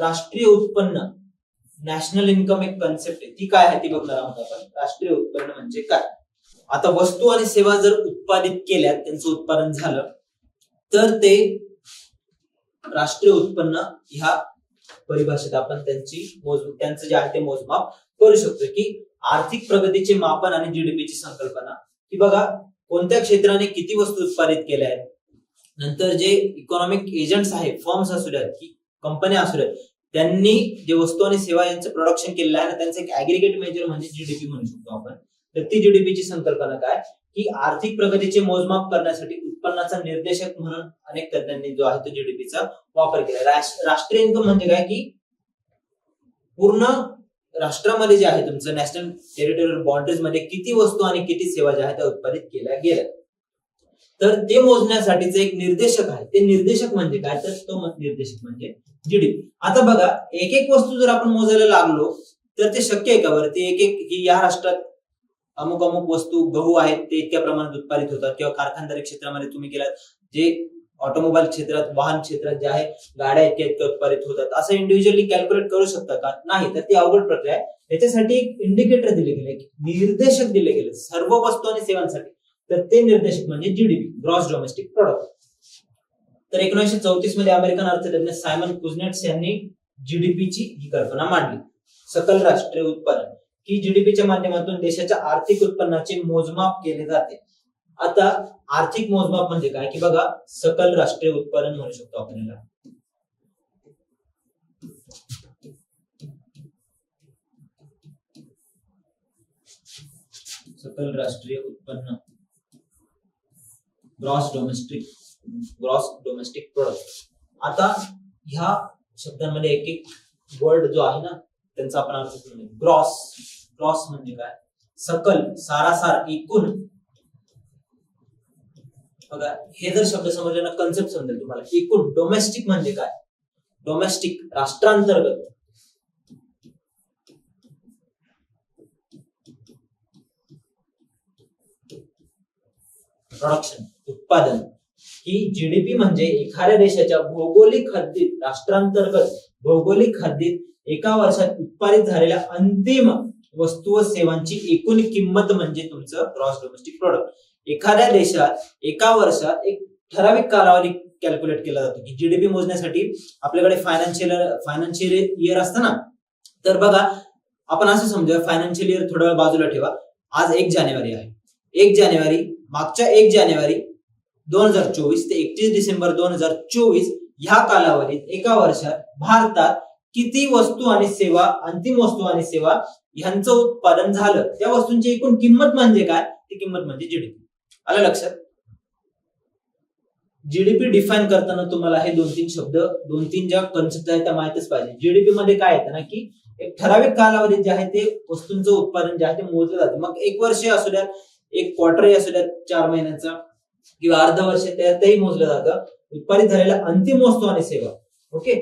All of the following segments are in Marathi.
राष्ट्रीय उत्पन्न नॅशनल इन्कम एक कन्सेप्ट आहे. ती काय आहे ती बघणार आहोत आपण. राष्ट्रीय उत्पन्न म्हणजे काय? आता वस्तू आणि सेवा जर उत्पादित केल्या त्यांचं उत्पादन झालं तर ते राष्ट्रीय उत्पन्न ह्या परिभाषेत आपण त्यांची मोज त्यांचं जे आहे ते मोजमाप करू शकतो की आर्थिक प्रगतीचे मापन आणि जीडीपीची संकल्पना. की बघा कोणत्या क्षेत्राने किती वस्तू उत्पादित केल्या आहेत? नंतर जे इकॉनॉमिक एजंट्स आहेत फॉर्म्स असू द्यात की कंपन्या असू त्यांनी जे वस्तू आणि सेवा यांचं प्रोडक्शन केलेलं आहे ना त्यांचं एक ऍग्रिगेट मेजर म्हणजे जीडीपी म्हणू शकतो आपण. तर ती जीडीपीची संकल्पना काय? की आर्थिक प्रगतीचे मोजमाप करण्यासाठी उत्पन्नाचा निर्देशक म्हणून अनेक तज्ञांनी जो आहे तो जीडीपीचा वापर केला राष्ट्रीय इन्कम म्हणजे काय? की पूर्ण राष्ट्रामध्ये जे आहे तुमचं नॅशनल टेरिटोरियल बाउंड्रीजमध्ये किती वस्तू आणि किती सेवा ज्या आहेत त्या उत्पादित केल्या गेल्या. तर ते मोजण्यासाठीच एक निर्देशक आहे. ते निर्देशक म्हणजे काय? तर तो निर्देशक म्हणजे जीडीपी आता बघा एक एक वस्तू जर आपण मोजायला लागलो तर ते शक्य आहे का बरं? ते एक एक की या राष्ट्रात अमुक अमुक वस्तू गहू आहेत ते इतक्या प्रमाणात उत्पादित होतात. किंवा कारखानदारी क्षेत्रामध्ये तुम्ही गेलात जे ऑटोमोबाईल क्षेत्रात वाहन क्षेत्रात जे आहे गाड्या इतक्या इतक्या उत्पादित होतात. असं इंडिव्हिज्युअली कॅल्क्युलेट करू शकता का? नाही. तर ती अवघड प्रक्रिया आहे. याच्यासाठी एक इंडिकेटर दिले गेले निर्देशक दिले गेले सर्व वस्तू आणि सेवांसाठी. तर ते निर्देशक म्हणजे जीडीपी ग्रॉस डोमेस्टिक प्रोडक्ट तर एकोणीसशे चौतीसमध्ये अमेरिकन अर्थतज्ञ सायमन कुझनेट्स यांनी जीडीपीची ही कल्पना मांडली. सकल राष्ट्रीय उत्पादन. की जीडीपीच्या माध्यमातून देशाच्या आर्थिक उत्पन्नाचे मोजमाप केले जाते. आता आर्थिक मोजमाप म्हणजे काय? की बघा सकल राष्ट्रीय उत्पादन म्हणू शकतो आपण याला सकल राष्ट्रीय उत्पन्न. Gross domestic gross domestic product आता ह्या शब्दांमध्ये एक एक वर्ड जो आहे ना, त्यांचा आपण अर्थ ग्रॉस ग्रॉस म्हणजे काय? सकल, सारासार, एकूण. बघा, हे जर शब्द समजले ना कन्सेप्ट समजेल तुम्हाला. एकूण डोमेस्टिक म्हणजे काय? डोमेस्टिक राष्ट्रांतर्गत. प्रोडक्शन उत्पादन ही जीडीपी म्हणजे एखाद्या देशाच्या भौगोलिक हद्दीत राष्ट्रांतर्गत भौगोलिक हद्दीत एका वर्षात उत्पादित झालेल्या अंतिम वस्तू व सेवांची एकूण किंमत म्हणजे तुमचं ग्रॉस डोमेस्टिक प्रोडक्ट एखाद्या देशात एका वर्षात एक ठराविक कालावधी कॅल्क्युलेट केला जातो की जीडीपी मोजण्यासाठी आपल्याकडे फायनान्शियल फायनान्शियल इयर असतं ना? तर बघा आपण असं समजा फायनान्शियल इयर थोडा वेळ बाजूला ठेवा. आज एक जानेवारी आहे. एक जानेवारी मागच्या एक जानेवारी दोन हजार चोवीस ते एकतीस डिसेंबर दोन हजार चोवीस ह्या कालावधीत एका वर्षात भारतात किती वस्तू आणि सेवा अंतिम वस्तू आणि सेवा ह्यांचं उत्पादन झालं? त्या वस्तूंची एकूण किंमत म्हणजे काय? ती किंमत म्हणजे जीडीपी आलं लक्षात? जीडीपी डिफाईन करताना तुम्हाला हे दोन तीन शब्द दोन तीन ज्या कन्सेप्ट आहेत त्या माहितीच पाहिजे. जीडीपी मध्ये काय येतं ना की एक ठराविक कालावधीत जे आहे ते वस्तूंचं उत्पादन जे आहे ते मोजलं जातं. मग एक वर्ष असू द्या एक क्वार्टरही असू द्या चार महिन्याचा किंवा अर्ध वर्ष त्यातही मोजलं जातं. उत्पादित झालेल्या अंतिम वस्तू आणि सेवा. ओके?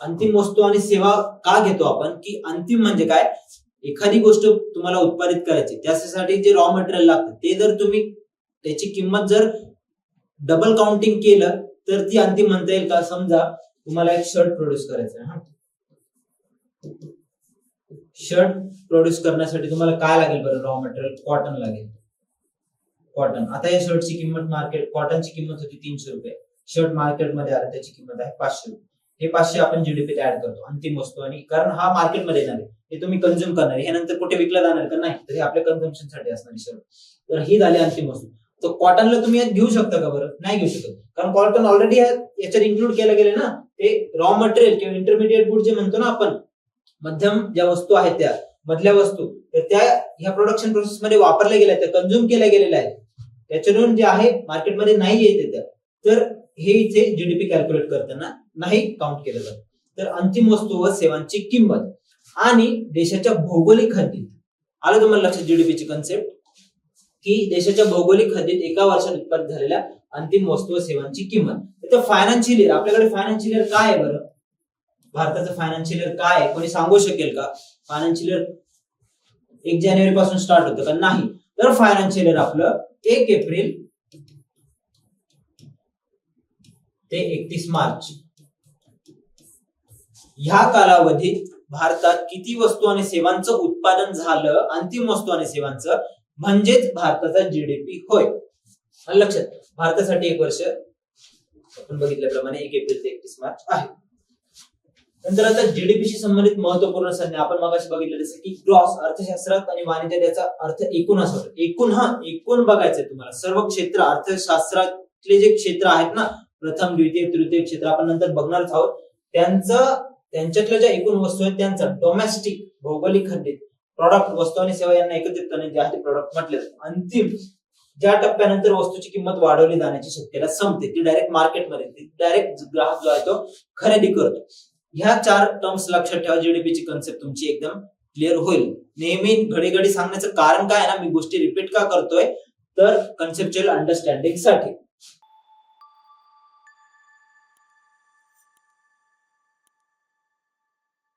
अंतिम वस्तू आणि सेवा का घेतो आपण? की अंतिम म्हणजे काय? एखादी गोष्ट तुम्हाला उत्पादित करायची त्यासाठी जे रॉ मटेरियल लागतं ते जर तुम्ही त्याची किंमत जर डबल काउंटिंग केलं तर ती अंतिम म्हणता येईल का? समजा तुम्हाला एक शर्ट प्रोड्यूस करायचं आहे हा. शर्ट प्रोड्यूस करण्यासाठी तुम्हाला काय लागेल बरं? रॉ मटेरियल कॉटन लागेल. कॉटन आता या शर्टची किंमत मार्केट कॉटनची किंमत होती तीनशे रुपये. शर्ट मार्केटमध्ये आलं त्याची किंमत आहे पाचशे रुपये. हे पाचशे आपण जीडीपीत ऍड करतो अंतिम वस्तू. आणि कारण हा मार्केटमध्ये येणार आहे हे तुम्ही कन्झ्युम करणार हे नंतर कुठे विकलं जाणार का नाही. तर हे आपल्या कन्झम्पनसाठी असणारी शर्ट तर ही झाली अंतिम वस्तू. तर कॉटनला तुम्ही घेऊ शकता का बरं? नाही घेऊ शकत. कारण कॉटन ऑलरेडी याच्यात इन्क्लूड केलं गेलं ना ते रॉ मटेरियल किंवा इंटरमिडिएट गुड जे म्हणतो ना आपण मध्यम ज्या वस्तू आहेत त्या मधल्या वस्तू तर त्या ह्या प्रोडक्शन प्रोसेस मध्ये वापरल्या गेल्या त्या कन्झ्युम केल्या गेलेल्या आहेत. त्याच्यावरून जे आहे मार्केटमध्ये नाही येते तर हे इथे जीडीपी कॅल्क्युलेट करताना नाही काउंट केलं जात. तर अंतिम वस्तू व सेवांची किंमत. आणि देशाच्या भौगोलिक हद्दीत आलं तुम्हाला लक्षात जीडीपीची कन्सेप्ट की देशाच्या भौगोलिक हद्दीत एका वर्षात उत्पादित झालेल्या अंतिम वस्तू व सेवांची किंमत. तर फायनान्शियल इयर आपल्याकडे फायनान्शियल इयर काय आहे बरं? भारताचं फायनान्शियल इयर काय आहे? कोणी सांगू शकेल का? फायनान्शियल इयर एक जानेवारी पासून स्टार्ट होतं का? नाही. तर फायनान्शियल इयर आपलं एक एप्रिल ते एकतीस मार्च. ह्या कालावधीत भारतात किती वस्तू आणि सेवांचं उत्पादन झालं? अंतिम वस्तू आणि सेवांचं. म्हणजेच भारताचा जीडीपी होय. लक्षात भारतासाठी एक वर्ष आपण बघितल्याप्रमाणे एक एप्रिल ते एकतीस मार्च आहे. नंतर आता जीडीपीशी संबंधित महत्त्वपूर्ण संज्ञा आपण मगाशी बघितलं जसं की ग्रॉस अर्थशास्त्रात आणि वाणिज्यात याचा अर्थ एकूण असा एकूण हा एकूण बघायचं तुम्हाला. सर्व क्षेत्र अर्थशास्त्रातले जे क्षेत्र आहेत ना प्रथम द्वितीय तृतीय क्षेत्र आपण नंतर बघणारच आहोत. त्यांचं त्यांच्यातल्या ज्या एकूण वस्तू आहेत त्यांचा डोमेस्टिक भौगोलिक खंडित प्रॉडक्ट वस्तू आणि सेवा यांना एकत्रितपणे जे आहे ते प्रॉडक्ट म्हटले जातात अंतिम ज्या टप्प्यानंतर वस्तूची किंमत वाढवली जाण्याची शक्यता संपते. ती डायरेक्ट मार्केटमध्ये डायरेक्ट ग्राहक जो आहे तो खरेदी करतो. ह्या चार टर्म्स लक्षात ठेवा जीडीपीची कन्सेप्ट तुमची एकदम क्लिअर होईल. नेहमी घडी घडी सांगण्याचं कारण काय आहे ना मी गोष्टी रिपीट का करतोय? तर कन्सेप्च्युअल अंडरस्टँडिंगसाठी.